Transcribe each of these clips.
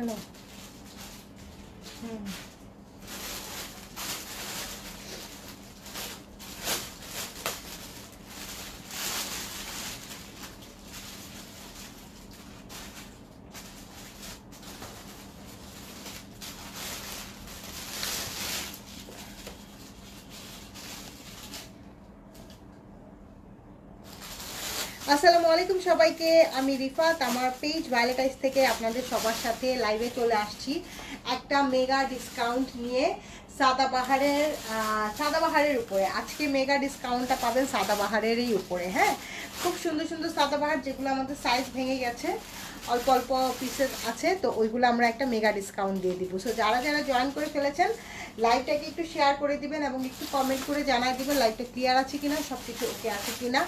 Hello. Hmm. আসসালামু আলাইকুম সবাইকে। আমি রিফাত, আমার পেজ ভায়োলেটাইজ থেকে আপনাদের সবার সাথে লাইভে চলে আসছি। একটা মেগা ডিসকাউন্ট নিয়ে সাদাবাহারের সাদাবাহারের উপরে। আজকে মেগা ডিসকাউন্টটা পাবেন সাদাবাহারেরই উপরে হ্যাঁ? খুব সুন্দর সুন্দর সাদাবাহার যেগুলো আমাদের সাইজ ভেঙে গেছে। অল্প অল্প পিসেস আছে, তো ওইগুলো আমরা একটা মেগা ডিসকাউন্ট দিয়ে দিব। সো যারা যারা জয়েন করে ফেলেছেন লাইভটাকে একটু শেয়ার করে দিবেন এবং একটু কমেন্ট করে জানাই দিবেন লাইভটা ক্লিয়ার আছে কিনা সব কিছু ওকে আছে কিনা।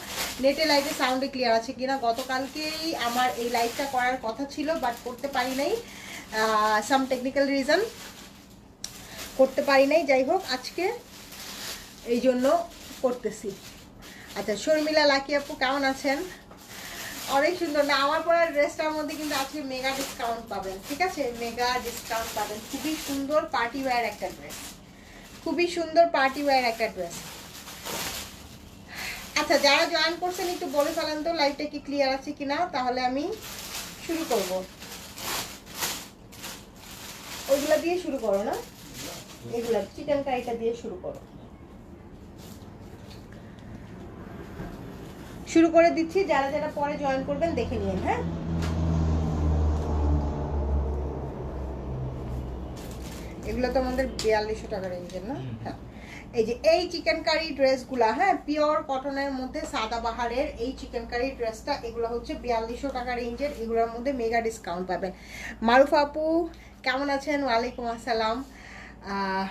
নেটে লাইভে সাউন্ডে ক্লিয়ার আছে কিনা। গতকালকেই আমার এই লাইভটা করার কথা ছিল বাট করতে পারি নাই। সাম টেকনিক্যাল রিজন করতে পারি নাই। যাই হোক, আজকে এই জন্য করতেছি। আচ্ছা শর্মিলা লাকি আপু, কেমন আছেন? অনেক সুন্দর। না, আমার পরার ড্রেসটার মধ্যে কিন্তু আজকে মেগা ডিসকাউন্ট পাবেন, ঠিক আছে? মেগা ডিসকাউন্ট পাবেন। খুবই সুন্দর পার্টি ওয়্যার একটা ড্রেস খুবই সুন্দর পার্টি ওয়্যার একটা ড্রেস আচ্ছা যারা জয়েন করছেন, একটু বলে ফেলেন তো লাইভটা কি ক্লিয়ার আছে কিনা? তাহলে আমি শুরু করব। ওইগুলা দিয়ে শুরু করো না? এগুলা চিকেন কারিটা দিয়ে শুরু করো। শুরু করে দিচ্ছি যারা যারা পরে জয়েন করবেন দেখে নিন হ্যাঁ? এগুলো তো আমাদের বিয়াল্লিশশো টাকা রেঞ্জের না? হ্যাঁ। এই যে এই চিকেন কারি ড্রেসগুলা হ্যাঁ পিওর কটনের মধ্যে সাদা বাহারের এই চিকেন কারি ড্রেসটা এগুলো হচ্ছে বিয়াল্লিশশো টাকা রেঞ্জের এগুলোর মধ্যে মেগা ডিসকাউন্ট পাবেন। মারুফ আপু কেমন আছেন? ওয়ালাইকুম আসসালাম। আহ,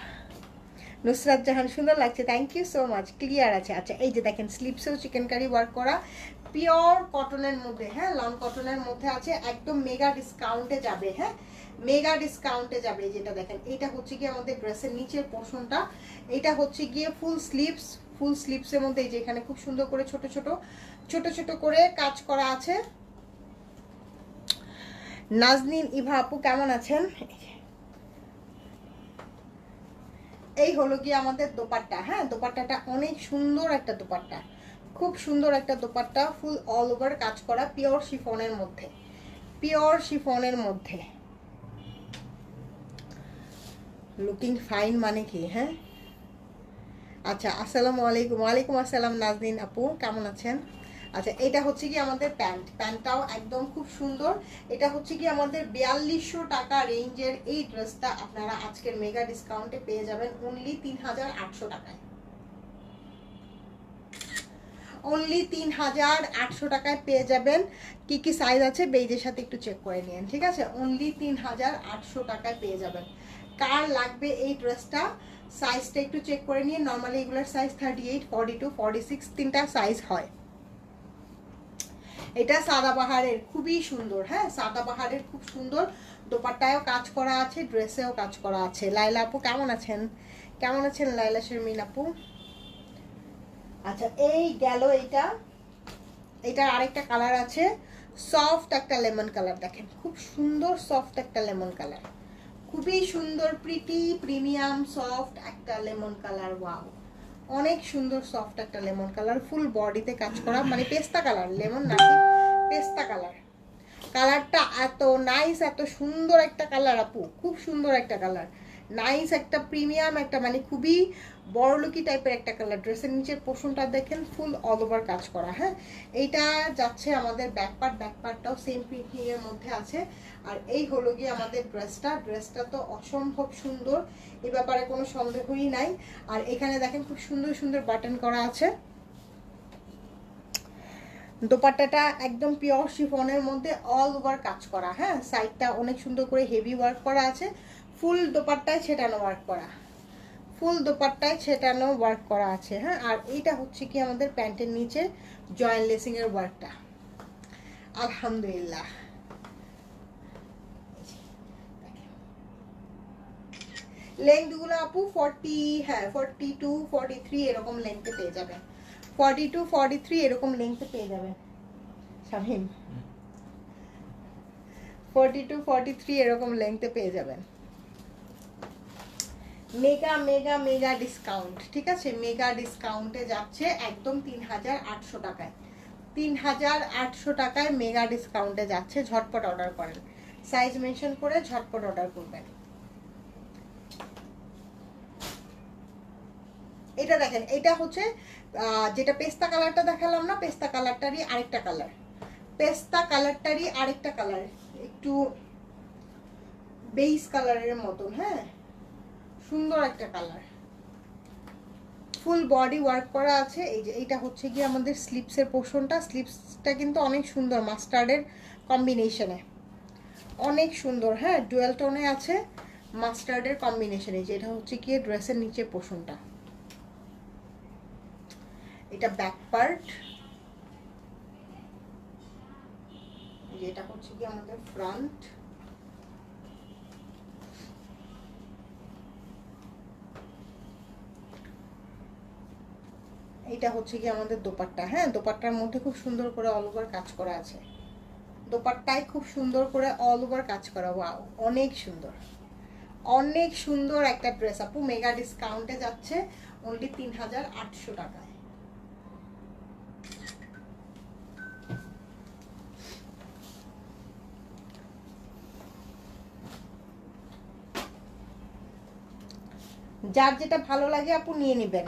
নুসরাত জাহান, সুন্দর লাগছে thank you so much clear আছে। আচ্ছা এই যে দেখেন স্লিপসেও চিকেন কারি ওয়ার্ক করা পিওর কটনের মধ্যে হ্যাঁ লং কটনের মধ্যে আছে, একদম মেগা ডিসকাউন্টে যাবে হ্যাঁ মেগা ডিসকাউন্টে যাবে যেটা দেখেন, এটা হচ্ছে কি আমাদের ড্রেসের নিচের পোর্শনটা এটা হচ্ছে গিয়ে ফুল স্লিপস ফুল স্লিপসের মধ্যে এই যে এখানে খুব সুন্দর করে ছোট ছোট ছোট ছোট করে কাজ করা আছে। নাজনীন, ইভা আপু, কেমন আছেন? এই হলো গিয়ে আমাদের দোপাট্টা। হ্যাঁ দোপাট্টাটা অনেক সুন্দর একটা দোপাট্টা। খুব সুন্দর একটা দোপাট্টা ফুল অল ওভার কাজ করা পিওর শিফনের মধ্যে। পিওর শিফনের মধ্যে। লুকিং ফাইন মানে কি হ্যাঁ? আচ্ছা আসসালামু আলাইকুম। ওয়ালাইকুম আসসালাম, নাজনীন আপু, কেমন আছেন? আচ্ছা এটা হচ্ছে কি আমাদের প্যান্ট। প্যান্টটাও একদম খুব সুন্দর। এটা হচ্ছে কি আমাদের বিয়াল্লিশশো টাকা রেঞ্জের এই ড্রেসটা আপনারা আজকের মেগা ডিসকাউন্টে পেয়ে যাবেন অনলি তিন হাজার আটশো টাকায়। অনলি তিন হাজার আটশো টাকায় পেয়ে যাবেন। কি কি সাইজ আছে বেইজের সাথে একটু চেক করে নিন ঠিক আছে? অনলি তিন হাজার আটশো টাকায় পেয়ে যাবেন। কার লাগবে এই ড্রেসটা? সাইজটা একটু চেক করে নিয়ে নর্মালি এগুলোর size thirty eight forty two forty six তিনটা সাইজ হয়। এটা সাদা সাদাবাহারের খুবই সুন্দর হ্যাঁ? সাদাবাহারের খুব সুন্দর দোপাট্টায়ও কাজ করা আছে, ড্রেসেও কাজ করা আছে। লাইলা আপু, কেমন আছেন? কেমন আছেন লাইলা শর্মিন আপু? আচ্ছা এই গেল এইটা। এটার আরেকটা কালার আছে, সফট একটা লেমন কালার, দেখেন। খুব সুন্দর সফট একটা লেমন কালার। খুবই সুন্দর, প্রিটি, প্রিমিয়াম, সফট একটা লেমন কালার, ওয়াও। অনেক সুন্দর সফট একটা লেমন কালার ফুল বডিতে কাজ করা মানে পেস্তা কালার লেমন না পেস্তা কালার কালারটা এত নাইস এত সুন্দর একটা কালার আপু। খুব সুন্দর একটা কালার নাইস একটা প্রিমিয়াম একটা মানে খুবই বড়লুকি টাইপের একটা কালার ড্রেসের নিচের পোষণটা দেখেন ফুল অল ওভার কাজ করা হ্যাঁ? এইটা যাচ্ছে আমাদের ব্যাক পার্ট ব্যাক পার্টটাও সেম প্রিন্টিং এর মধ্যে আছে। আর এই হলো গিয়ে আমাদের ড্রেসটা ড্রেসটা তো অসম্ভব সুন্দর, এ ব্যাপারে কোনো সন্দেহই নাই। আর এখানে দেখেন খুব সুন্দর সুন্দর বাটন করা আছে। দোপাট্টাটা একদম পিওর শিফনের মধ্যে অল ওভার কাজ করা হ্যাঁ? সাইডটা অনেক সুন্দর করে হেভি ওয়ার্ক করা আছে। ফুল দোপাট্টায় ছেটানো ওয়ার্ক করা। ফুল দোপাট্টায় ছেটানো ওয়ার্ক করা আছে হ্যাঁ? আর এইটা হচ্ছে কি আমাদের প্যান্টের নিচে জয়েন্ট লেসিং এর ওয়ার্কটা আলহামদুলিল্লাহ। লেন্থগুলো আপু ফর্টি হ্যাঁ ফর্টি টু ফর্টি থ্রি এরকম লেন্থে পেয়ে যাবেন। ফর্টি টু ফর্টি থ্রি এরকম লেন্থে পেয়ে যাবেন। Shaheen forty two forty three এরকম লেংথে পেয়ে যাবেন। মেগা মেগা মেগা ডিসকাউন্ট ঠিক আছে? মেগা ডিসকাউন্টে যাচ্ছে একদম তিন হাজার আটশো টাকায়। তিন হাজার আটশো টাকায় মেগা ডিসকাউন্টে যাচ্ছে, ঝটপট অর্ডার করেন। সাইজ মেনশন করে ঝটপট অর্ডার করবেন। এটা দেখেন, এটা হচ্ছে যেটা পেস্তা কালারটা দেখালাম না, পেস্তা কালারটারই আরেকটা কালার। পেস্তা কালারটারই আরেকটা কালার, একটু বেইস কালারের মতন হ্যাঁ? সুন্দর একটা কালার ফুল বডি ওয়ার্ক করা আছে। এই যে, এইটা হচ্ছে কি আমাদের স্লিপসের পোর্শনটা স্লিপসটা কিন্তু অনেক সুন্দর মাস্টার্ডের কম্বিনেশনে অনেক সুন্দর হ্যাঁ ডুয়েল টোনে আছে মাস্টার্ডের কম্বিনেশনে যেটা হচ্ছে কি ড্রেসের নিচে পোর্শনটা এটা ব্যাক পার্ট যেটা হচ্ছে কি আমাদের ফ্রন্ট এটা হচ্ছে কি আমাদের দোপাট্টা। হ্যাঁ দোপাট্টার মধ্যে খুব সুন্দর করে অল ওভার কাজ করা আছে। দোপাট্টায় খুব সুন্দর করে অল ওভার কাজ করা। ওয়াও অনেক সুন্দর। অনেক সুন্দর একটা ড্রেস আপু মেগা ডিসকাউন্টে যাচ্ছে অনলি তিন হাজার আটশো টাকায়। যার যেটা ভালো লাগে আপু নিয়ে নেবেন।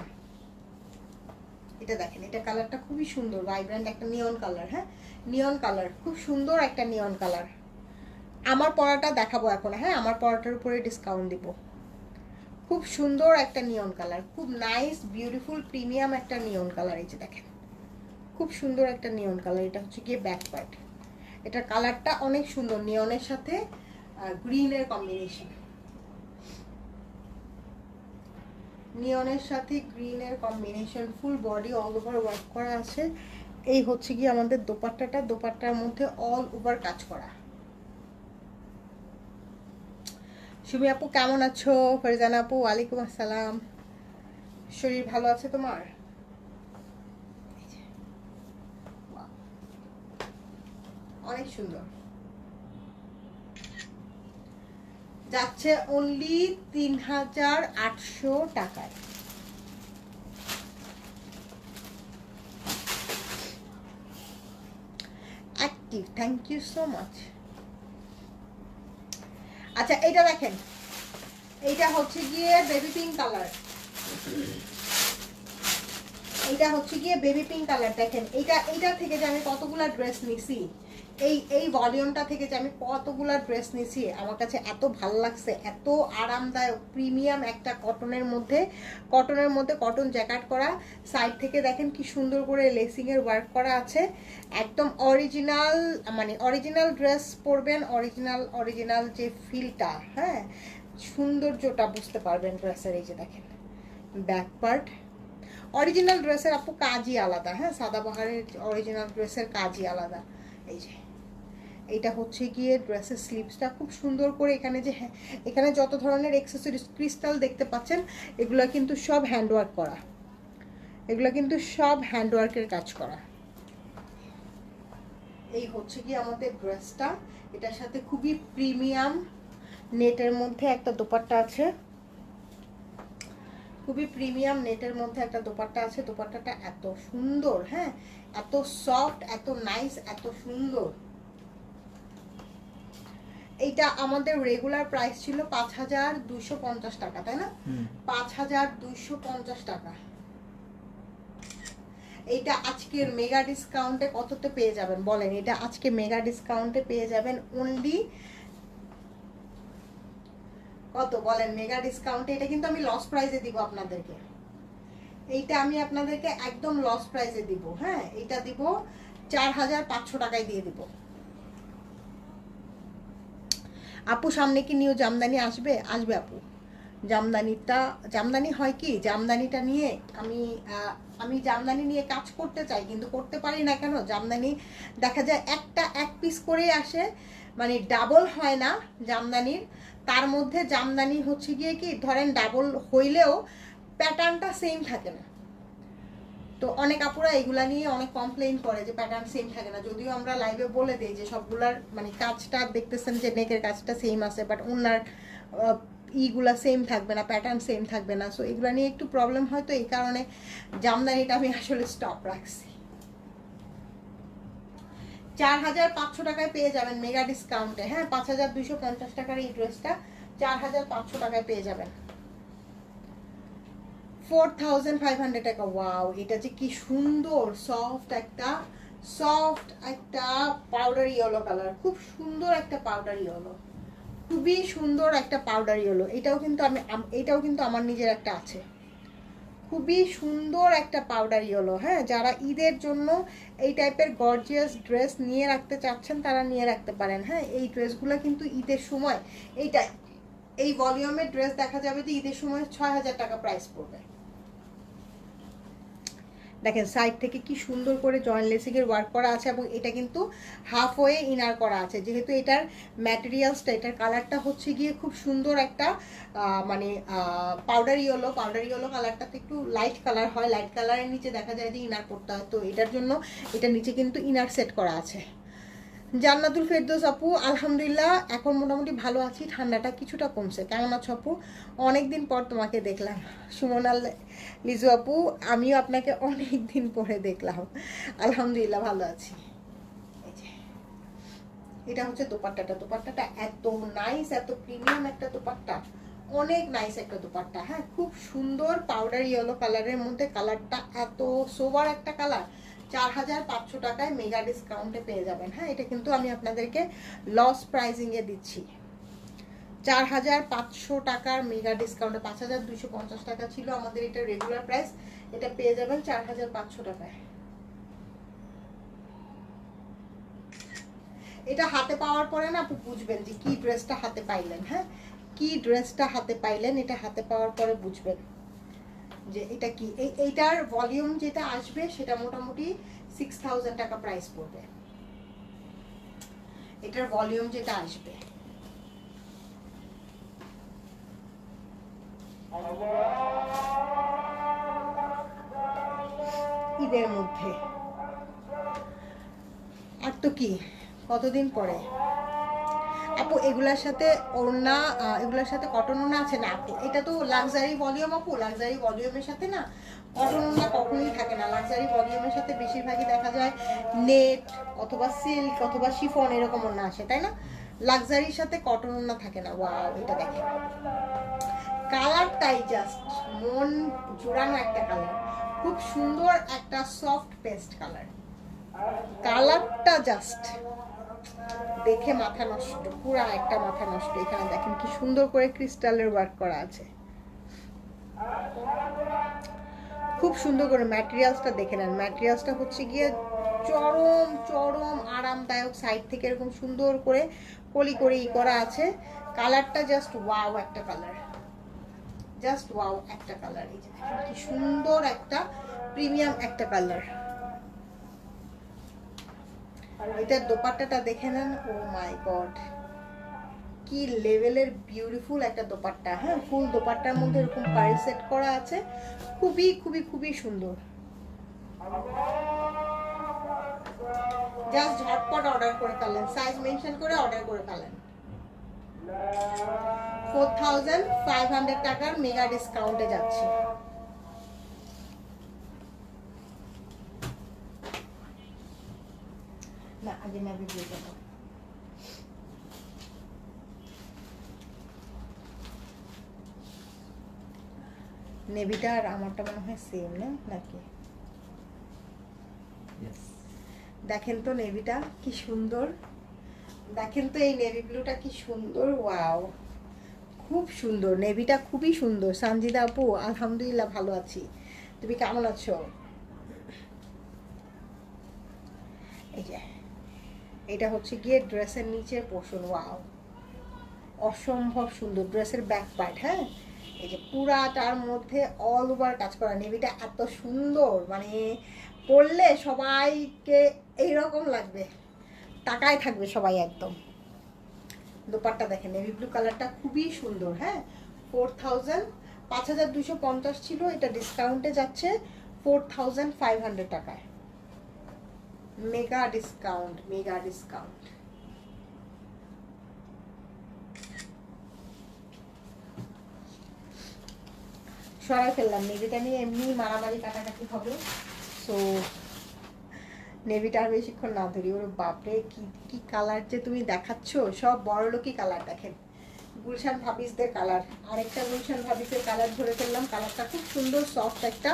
এটা দেখেন, এটা কালারটা খুবই সুন্দর ভাইব্রেন্ট একটা নিয়ন কালার হ্যাঁ? নিয়ন কালার খুব সুন্দর একটা নিয়ন কালার আমার পরাটা দেখাবো এখন হ্যাঁ? আমার পরাটার উপরে ডিসকাউন্ট দিব। খুব সুন্দর একটা নিয়ন কালার খুব নাইস বিউটিফুল প্রিমিয়াম একটা নিয়ন কালার এই যে দেখেন। খুব সুন্দর একটা নিয়ন কালার এটা হচ্ছে গিয়ে ব্যাক পার্ট এটার কালারটা অনেক সুন্দর নিয়নের সাথে গ্রিনের কম্বিনেশন নিয়নের সাথে গ্রিনের combination full body all over work করা আছে। এই হচ্ছে কি আমাদের দোপাট্টাটা। দোপাট্টার মধ্যে অল ওভার কাজ করা। সুমি আপু, কেমন আছো? ফরিজান আপু, ওয়ালাইকুম আসসালাম। শরীর ভালো আছে তোমার। অনেক সুন্দর। যাচ্ছে অনলি তিন হাজার আটশো টাকায়। Active thank you so much আচ্ছা এইটা দেখেন। এইটা হচ্ছে গিয়ে বেবি পিঙ্ক কালার এইটা হচ্ছে গিয়ে বেবি পিঙ্ক কালার দেখেন। এইটা এইটা থেকে যে আমি কতগুলা ড্রেস নিছি এই এই ভলিউমটা থেকে যে আমি কতগুলা ড্রেস নিছি আমার কাছে এত ভালো লাগছে, এত আরামদায়ক প্রিমিয়াম একটা কটনের মধ্যে কটনের মধ্যে কটন জ্যাকেট করা সাইড থেকে দেখেন কি সুন্দর করে লেসিং এর ওয়ার্ক করা আছে, একদম অরিজিনাল মানে অরিজিনাল ড্রেস পরবেন অরিজিনাল অরিজিনাল যে ফিলটা হ্যাঁ? সৌন্দর্যটা বুঝতে পারবেন ড্রেসের এই যে দেখেন ব্যাক পার্ট অরিজিনাল ড্রেসের আপু কাজই আলাদা হ্যাঁ? সাদাবাহারের অরিজিনাল ড্রেসের কাজই আলাদা, এই যে। এইটা হচ্ছে গিয়ে ড্রেসের স্লিভসটা খুব সুন্দর করে এখানে যে হ্যাঁ এখানে যত ধরনের এক্সেসরিজ ক্রিস্টাল দেখতে পাচ্ছেন, এগুলো কিন্তু সব হ্যান্ডওয়ার্ক করা। এগুলো কিন্তু সব হ্যান্ডওয়ার্কের কাজ করা। এই হচ্ছে কি আমাদের ড্রেসটা। এটার সাথে খুবই প্রিমিয়াম নেটের মধ্যে একটা দোপাট্টা আছে। খুবই প্রিমিয়াম নেটের মধ্যে একটা দোপাট্টা আছে। দোপাট্টাটা এত সুন্দর হ্যাঁ? এত সফট এত নাইস এত সুন্দর। এইটা আমাদের রেগুলার প্রাইস ছিল পাঁচ হাজার দুইশো পঞ্চাশ টাকা তাই না? পাঁচ হাজার দুইশো পঞ্চাশ টাকা। এইটা আজকের মেগা ডিসকাউন্টে কততে পেয়ে যাবেন? বলেন এটা আজকে মেগা ডিসকাউন্টে পেয়ে যাবেন অনলি কত? বলেন মেগা ডিসকাউন্টে এটা কিন্তু আমি লস প্রাইসে দিব আপনাদেরকে। এইটা আমি আপনাদেরকে একদম লস প্রাইসে দিব হ্যাঁ? এটা দিব চার হাজার পাঁচশো টাকায় দিয়ে দিব। আপু সামনে কি নিউ জামদানি আসবে? আসবে আপু। জামদানিটা, জামদানি হয় কি? জামদানিটা নিয়ে আমি আমি জামদানি নিয়ে কাজ করতে চাই, কিন্তু করতে পারি না কেন? জামদানি দেখা যায় একটা এক পিস করেই আসে মানে ডাবল হয় না জামদানির। তার মধ্যে জামদানি হচ্ছে গিয়ে কি? ধরেন ডাবল হইলেও প্যাটার্নটা সেম থাকে না। তো অনেক আপুরা এগুলা নিয়ে অনেক কমপ্লেইন করে যে প্যাটার্ন সেম থাকে না। যদিও আমরা লাইভে বলে দিই যে সবগুলার মানে কাজটা দেখতেছেন যে নেকের কাজটা সেম আছে বাট ওনার ইগুলা সেম থাকবে না প্যাটার্ন সেম থাকবে না। সো এগুলা নিয়ে একটু প্রবলেম হয় তো এই কারণে জামদানিটা আমি আসলে স্টপ রাখছি। চার হাজার পাঁচশো টাকায় পেয়ে যাবেন মেগা ডিসকাউন্টে হ্যাঁ পাঁচ হাজার দুইশো পঞ্চাশ টাকার এই ড্রেসটা চার হাজার পাঁচশো টাকায় পেয়ে যাবেন। ফোর থাউজেন্ড ফাইভ হান্ড্রেড টাকা। ওয়াও এটা যে কি সুন্দর সফট একটা সফট একটা পাউডার ইয়েলো কালার খুব সুন্দর একটা পাউডার ইয়েলো খুবই সুন্দর একটা পাউডার ইয়েলো এটাও কিন্তু আমি, এটাও কিন্তু আমার নিজের একটা আছে। খুবই সুন্দর একটা পাউডার ইয়েলো হ্যাঁ যারা ঈদের জন্য এই টাইপের গর্জিয়াস ড্রেস নিয়ে রাখতে চাচ্ছেন, তারা নিয়ে রাখতে পারেন। হ্যাঁ এই ড্রেসগুলো কিন্তু ঈদের সময়, এইটা, এই ভলিউমের ড্রেস দেখা যাবে যে ঈদের সময় ছয় হাজার টাকা প্রাইস পড়বে। দেখেন সাইড থেকে কি সুন্দর করে জয়েন্ট লেসিং এর ওয়ার্ক করা আছে এবং এটা কিন্তু হাফ ওয়ে ইনার করা আছে। যেহেতু এটার ম্যাটেরিয়ালসটা এটার কালারটা হচ্ছে গিয়ে খুব সুন্দর একটা মানে পাউডার ইয়েলো পাউডার ইয়েলো কালারটাতে একটু লাইট কালার হয়। লাইট কালারের নিচে দেখা যায় যে ইনার করতে হয়। তো এটার জন্য এটা নিচে কিন্তু ইনার সেট করা আছে। জান্নাতুল ফেরদৌস আপু, আলহামদুলিল্লাহ, এখন মোটামুটি ভালো আছি, ঠান্ডাটা কিছুটা কমছে। কেমন আছো আপু? অনেকদিন পর তোমাকে দেখলাম। সুমনাল লিজু আপু, আমিও আপনাকে অনেক দিন পরে দেখলাম। আলহামদুলিল্লাহ, ভালো আছি। এটা হচ্ছে দোপাট্টাটা। দোপাট্টাটা এত নাইস এত প্রিমিয়াম একটা দোপাট্টা। অনেক নাইস একটা দোপাট্টা হ্যাঁ? খুব সুন্দর পাউডার ইয়েলো কালারের মধ্যে কালারটা এত সোবার একটা কালার চার হাজার পাঁচশো টাকায় মেগা ডিসকাউন্টে পেয়ে যাবেন। হ্যাঁ এটা কিন্তু আমি আপনাদেরকে লস প্রাইজিংয়ে দিচ্ছি। চার হাজার পাঁচশো টাকার মেগা ডিসকাউন্টে পাঁচ হাজার দুইশো পঞ্চাশ টাকা ছিল আমাদের এটা রেগুলার প্রাইস এটা পেয়ে যাবেন চার হাজার পাঁচশো টাকায়। এটা হাতে পাওয়ার পরে না আপনি বুঝবেন যে কি ড্রেসটা হাতে পাইলেন হ্যাঁ? কি ড্রেসটা হাতে পাইলেন, এটা হাতে পাওয়ার পরে বুঝবেন। যে এটা কি? এই, এইটার ভলিউম যেটা আসবে, সেটা মোটামুটি সিক্স থাউজেন্ড টাকা প্রাইস পড়বে। এটার ভলিউম যেটা আসবে। ঈদের মধ্যে। আর তো কি? কতদিন পরে? আপু, এগুলার সাথে ওড়না এগুলার সাথে কটন ওড়না আছে না আপু? এটা তো লাক্সারি ভলিউম আপু লাক্সারি ভলিউমের সাথে না কটন ওড়না কখনোই থাকে না। লাক্সারি ভলিউমের সাথে বেশিরভাগই দেখা যায় নেট অথবা সিল্ক অথবা শিফন এরকম ওড়না আসে, তাই না? লাক্সারির সাথে কটন ওড়না থাকে না। ওয়াও এটা দেখেন কালারটাই জাস্ট মন জোড়ানো একটা কালার খুব সুন্দর একটা সফট পেস্ট কালার কালারটা জাস্ট দেখে মাথা নষ্ট, পুরা একটা মাথা নষ্ট এখানে, দেখেন কি সুন্দর করে ক্রিস্টালের ওয়ার্ক করা আছে। খুব সুন্দর করে ম্যাটেরিয়ালসটা দেখে নেন। ম্যাটেরিয়ালসটা হচ্ছে গিয়ে চরম চরম আরামদায়ক সাইড থেকে এরকম সুন্দর করে কলি করে ই করা আছে। কালারটা জাস্ট ওয়াও একটা কালার জাস্ট ওয়াও একটা কালার এই যে কি সুন্দর একটা প্রিমিয়াম একটা কালার এটার দোপাট্টাটা দেখে নেন ও মাই গড কি লেভেলের বিউটিফুল একটা দোপাট্টা হ্যাঁ? ফুল দোপাট্টার মধ্যে এরকম পাড়ি সেট করা আছে। খুবই খুবই খুবই সুন্দর। জাস্ট ঝটপট অর্ডার করে ফেলেন। সাইজ মেনশন করে অর্ডার করে ফেলেন। ফোর থাউজেন্ড ফাইভ হান্ড্রেড টাকার মেগা ডিসকাউন্টে যাচ্ছে। না আগে নাবি দিয়ে দেবো। নেভিটা আর আমারটা মনে হয় সেম না? নাকি. দেখেন তো নেভিটা কি সুন্দর। দেখেন তো এই নেভি ব্লুটা কি সুন্দর ওয়াও খুব সুন্দর নেভিটা খুবই সুন্দর। সানজিদা আপু আলহামদুলিল্লাহ ভালো আছি। তুমি কেমন আছো এই যে এটা হচ্ছে গিয়ে ড্রেসের নিচের পোর্শন ওয়াও অসম্ভব সুন্দর, ড্রেসের ব্যাক পার্ট হ্যাঁ? এই যে পুরাটার মধ্যে অল ওভার কাজ করা, নেভিটা এত সুন্দর মানে পরলে সবাইকে এইরকম লাগবে, তাকায় থাকবে সবাই একদম। দোপাট্টা দেখেন, নেভি ব্লু কালারটা খুবই সুন্দর হ্যাঁ? ফোর থাউজেন্ড পাঁচ হাজার দুশো পঞ্চাশ ছিল, এটা ডিসকাউন্টে যাচ্ছে ফোর থাউজেন্ড ফাইভ হান্ড্রেড টাকায়। মেগা ডিসকাউন্ট মেগা ডিসকাউন্ট সরাই ফেললাম, নেভিটা নিয়ে এমনি মারামারি কাটাকাটি হবে। সো নেভিটা আর বেশিক্ষণ না ধরি। ওর বাপরে, কি কি কালার যে তুমি দেখাচ্ছ? সব বড় লোকই কালার দেখেন। গুলশান ভাবিসদের কালার আরেকটা গুলশান ভাবিসের কালার ধরে ফেললাম। কালারটা খুব সুন্দর সফট একটা।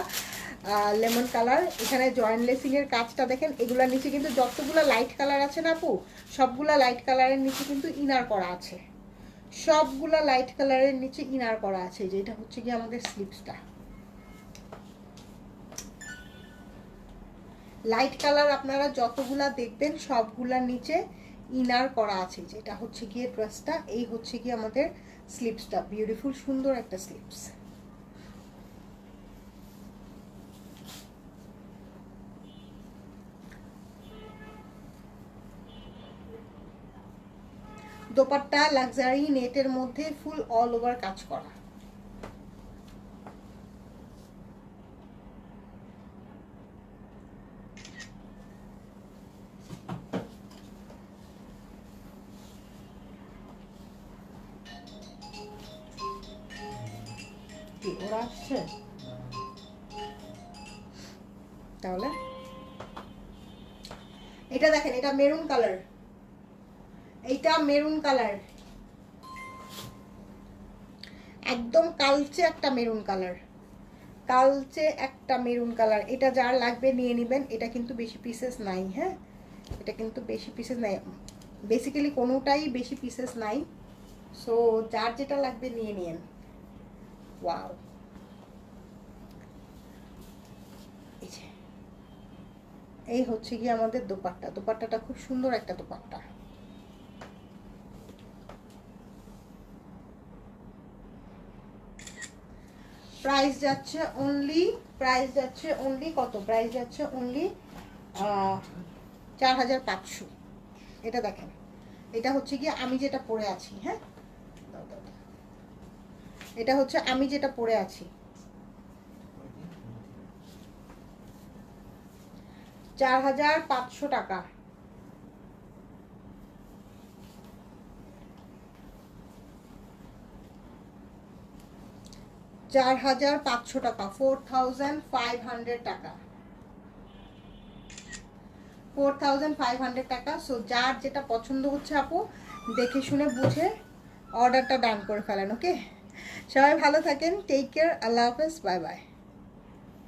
Lemon colour. এখানে জয়েন্ট লেসিং এর কাজটা দেখেন এগুলার নিচে কিন্তু যতগুলো লাইট কালার আছে না আপু, সবগুলা লাইট কালারের নিচে কিন্তু ইনার করা আছে। সবগুলা লাইট কালারের নিচে ইনার করা আছে যেটা হচ্ছে কি আমাদের স্লিপসটা লাইট কালার আপনারা যতগুলা দেখবেন সবগুলার নিচে ইনার করা আছে যেটা হচ্ছে গিয়ে ড্রেসটা এই হচ্ছে কি আমাদের স্লিপসটা বিউটিফুল সুন্দর একটা স্লিপস দোপাট্টা লাক্সারি নেটের মধ্যে ফুল অল ওভার কাজ করা। এটা দেখেন এটা মেরুন কালার এইটা মেরুন কালার। একদম কালচে একটা মেরুন কালার। কালচে একটা মেরুন কালার। এটা যার লাগবে নিয়ে নেবেন। এটা কিন্তু বেশি পিসেস নাই হ্যাঁ? এটা কিন্তু বেশি পিসেস নাই। বেসিক্যালি কোনোটাই বেশি পিসেস নাই। সো যার যেটা লাগবে নিয়ে নিন ওয়াও এই হচ্ছে কি আমাদের দোপাট্টা। দোপাট্টাটা খুব সুন্দর একটা দোপাট্টা। প্রাইস যাচ্ছে অনলি প্রাইস যাচ্ছে অনলি কত? প্রাইস যাচ্ছে অনলি চার হাজার পাঁচশো। এটা দেখেন। এটা হচ্ছে কি আমি যেটা পরে আছি হ্যাঁ। এটা হচ্ছে আমি যেটা পরে আছি। চার হাজার পাঁচশো টাকা। চার হাজার পাঁচশো টাকা ফোর থাউজেন্ড ফাইভ হান্ড্রেড টাকা। ফোর থাউজেন্ড ফাইভ হান্ড্রেড টাকা সো যার যেটা পছন্দ হচ্ছে আপু, দেখে শুনে বুঝে অর্ডারটা ডান করে ফেলেন ওকে সবাই ভালো থাকেন টেক কেয়ার আল্লাহ হাফেজ বাই বাই